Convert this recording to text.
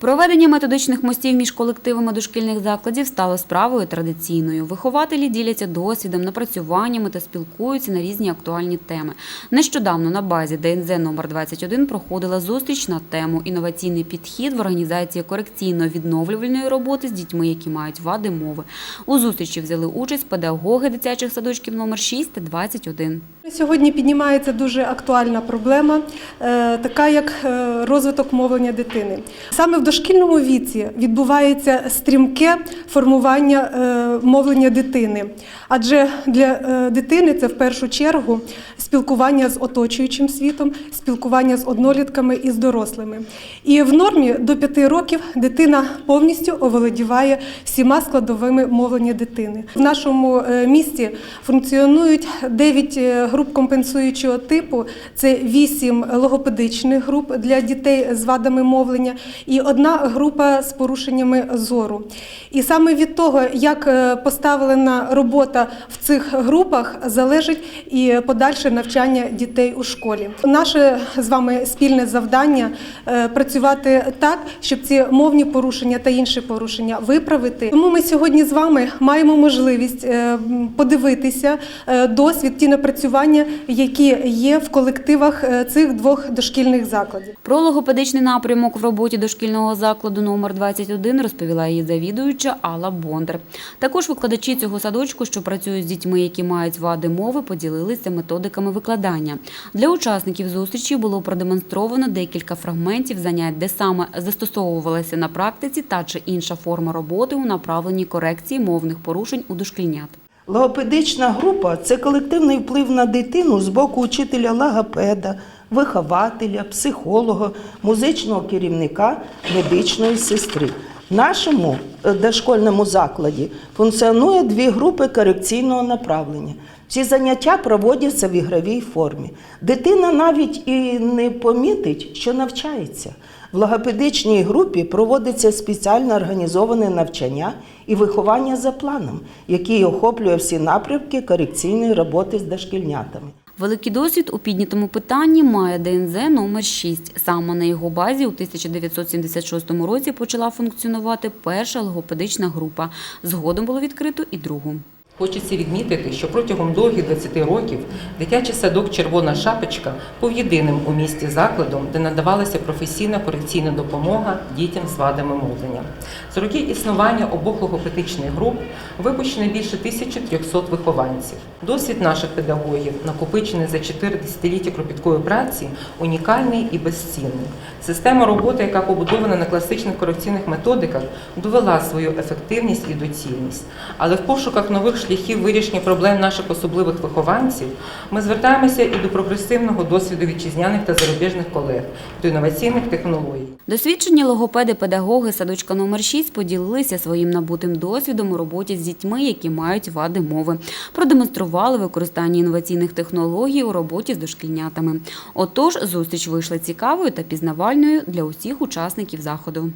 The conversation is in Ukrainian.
Проведення методичних мостів між колективами дошкільних закладів стало справою традиційною. Вихователі діляться досвідом, напрацюваннями та спілкуються на різні актуальні теми. Нещодавно на базі ДНЗ номер 21 проходила зустріч на тему інноваційний підхід в організації корекційно-відновлювальної роботи з дітьми, які мають вади мови. У зустрічі взяли участь педагоги дитячих садочків номер 6 та 21. Сьогодні піднімається дуже актуальна проблема, е, така як е, розвиток мовлення дитини. Саме в дошкільному віці відбувається стрімке формування е, мовлення дитини, адже для е, дитини це в першу чергу спілкування з оточуючим світом, спілкування з однолітками і з дорослими. І в нормі до п'яти років дитина повністю оволодіває всіма складовими мовлення дитини. В нашому е, місті функціонують 9 груп компенсуючого типу. Це 8 логопедичних груп для дітей з вадами мовлення і група з порушеннями зору. І саме від того, як е, поставлена робота в цих групах, залежить і подальше навчання дітей у школі. Наше з вами спільне завдання е, працювати так, щоб ці мовні порушення та інші порушення виправити. Тому ми сьогодні з вами маємо можливість е, подивитися досвід, ті напрацювання, які є в колективах цих двох дошкільних закладів. Про логопедичний напрямок в роботі дошкільного закладу номер 21 розповіла її завідуюча Алла Бондар. Також викладачі цього садочку, що працюють з дітьми, які мають вади мови, поділилися методиками викладання. Для учасників зустрічі було продемонстровано декілька фрагментів занять, де саме застосовувалася на практиці та чи інша форма роботи у направленні корекції мовних порушень у дошкільнят. Логопедична група це колективний вплив на дитину з боку учителя логопеда, вихователя, психолога, музичного керівника, медичної сестри. В нашому е, дошкольному закладі функціонує дві групи корекційного направлення. Ці заняття проводяться в ігровій формі. Дитина навіть і не помітить, що навчається. В логопедичній групі проводиться спеціально організоване навчання і виховання за планом, який охоплює всі напрямки корекційної роботи з дошкільнятами. Великий досвід у піднятому питанні має ДНЗ номер 6. Саме на його базі у 1976 році почала функціонувати перша логопедична група. Згодом було відкрито і другу. Хочеться відмітити, що протягом довгих 20 років дитячий садок Червона шапочка був єдиним у місті закладом, де надавалася професійна корекційна допомога дітям з вадами мовлення. За роки існування обох логопедичних груп випущено більше 1300 вихованців. Досвід наших педагогів, накопичений за 4 десятиліття кропіткої праці, унікальний і безцінний. Система роботи, яка побудована на класичних корекційних методиках, довела свою ефективність і доцільність. Але в пошуках нових шляхів вирішення проблем наших особливих вихованців ми звертаємося і до прогресивного досвіду вітчизняних та зарубіжних колег, до інноваційних технологій. Досвідчені логопеди-педагоги садочка номер 6 поділилися своїм набутим досвідом у роботі з дітьми, які мають вади мови. Продемонстрували використання інноваційних технологій у роботі з дошкільнятами. Отож, зустріч вийшла цікавою та пізнавальною для усіх учасників заходу.